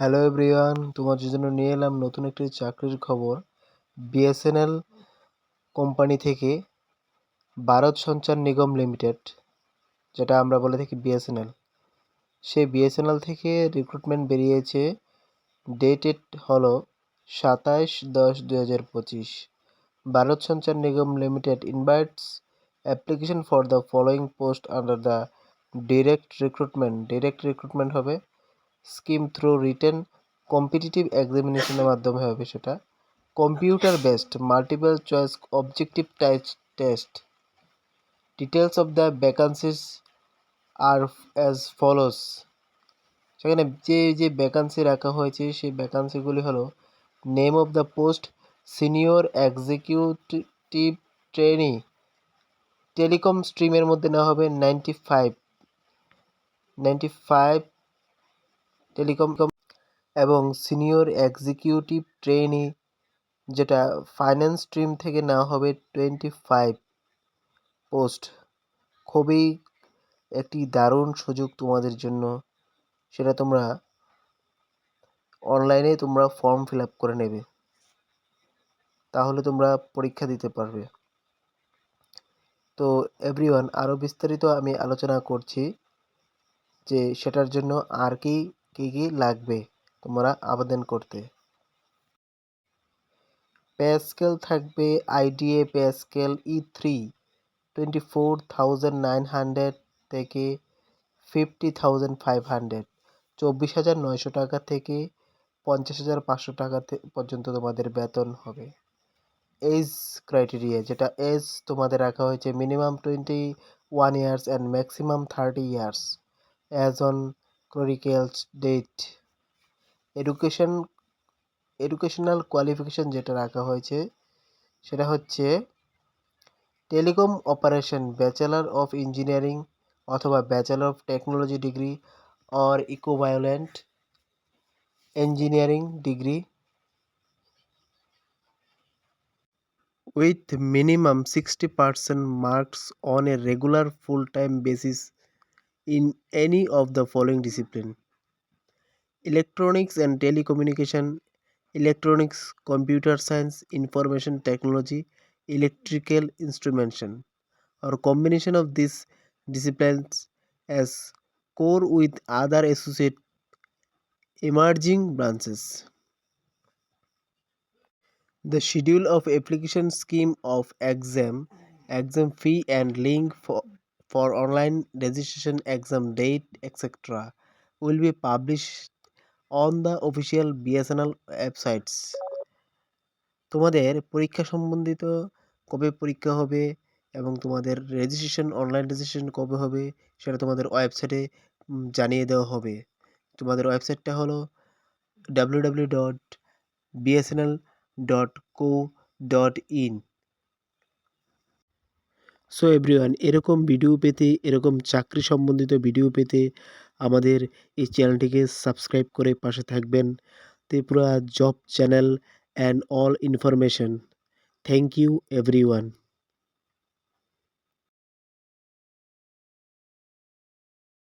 Hello everyone তোমার জন্য নিয়ে এলাম নতুন একটি চাকরির খবর। বিএসএনএল কোম্পানি থেকে ভারত সঞ্চার নিগম লিমিটেড, যেটা আমরা বলে থাকি বিএসএনএল সেই বিএসএনএল থেকে রিক্রুটমেন্ট বেরিয়েছে। ডেটেড হলো সাতাইশ দশ দু হাজার পঁচিশ। Bharat Sanchar Nigam limited invites application for the following post under the direct recruitment direct recruitment হবে স্কিম থ্রু রিটেন কম্পিটিটিভ এক্সামিনেশনের মাধ্যমে হবে সেটা। Computer based, multiple choice objective test. Details of the vacancies are as follows. সেখানে যে যে vacancy রাখা হয়েছে, সেই ভ্যাকান্সিগুলি হলো name of the post, senior executive trainee. Telecom স্ট্রিমের মধ্যে নেওয়া হবে ninety five. Ninety five telecom এবং সিনিয়র এক্সিকিউটিভ ট্রেনি যেটা ফাইন্যান্স স্ট্রিম থেকে নেওয়া হবে টোয়েন্টি ফাইভ পোস্ট। খুবই একটি দারুণ সুযোগ তোমাদের জন্য। সেটা তোমরা অনলাইনে তোমরা ফর্ম ফিল আপ করে নেবে। তাহলে তোমরা পরীক্ষা দিতে পারবে। তো এভরিওয়ান, আরও বিস্তারিত আমি আলোচনা করছি যে সেটার জন্য আর কি কী কী লাগবে তোমরা আবেদন করতে? পে স্কেল থাকবে IDA pay scale E three twenty four thousand nine hundred থেকে ফিফটি থাউজেন্ড ফাইভ হান্ড্রেড চব্বিশ হাজার নয়শো টাকা থেকে পঞ্চাশ হাজার পাঁচশো টাকা পর্যন্ত তোমাদের বেতন হবে। এজ ক্রাইটেরিয়া, যেটা এজ তোমাদের রাখা হয়েছে minimum twenty one years and maximum thirty years. As on ক্লোরিক্যালস date education educational qualification যেটা রাখা হয়েছে, সেটা হচ্ছে telecom operation, bachelor of engineering অথবা bachelor of technology degree or equivalent engineering degree. With minimum 60% marks on a regular full-time basis in any of the following discipline. Electronics and telecommunication electronics computer science information technology electrical instrumentation. Or combination of these disciplines as core with other associate emerging branches. The schedule of application scheme of exam exam fee and link for, for online registration exam date etc will be published on the official BSNL websites তোমাদের পরীক্ষা সম্বন্ধিত কবে পরীক্ষা হবে এবং তোমাদের registration online registration কবে হবে সেটা তোমাদের ওয়েবসাইটে জানিয়ে দেওয়া হবে। তোমাদের ওয়েবসাইটটা হলো W W dot BSNL dot co dot in so everyone এরকম ভিডিও পেতে, এরকম চাকরি সম্বন্ধিত ভিডিও পেতে আমাদের এই চ্যানেলটিকে সাবস্ক্রাইব করে পাশে থাকবেন। Tripura job channel and all information thank you everyone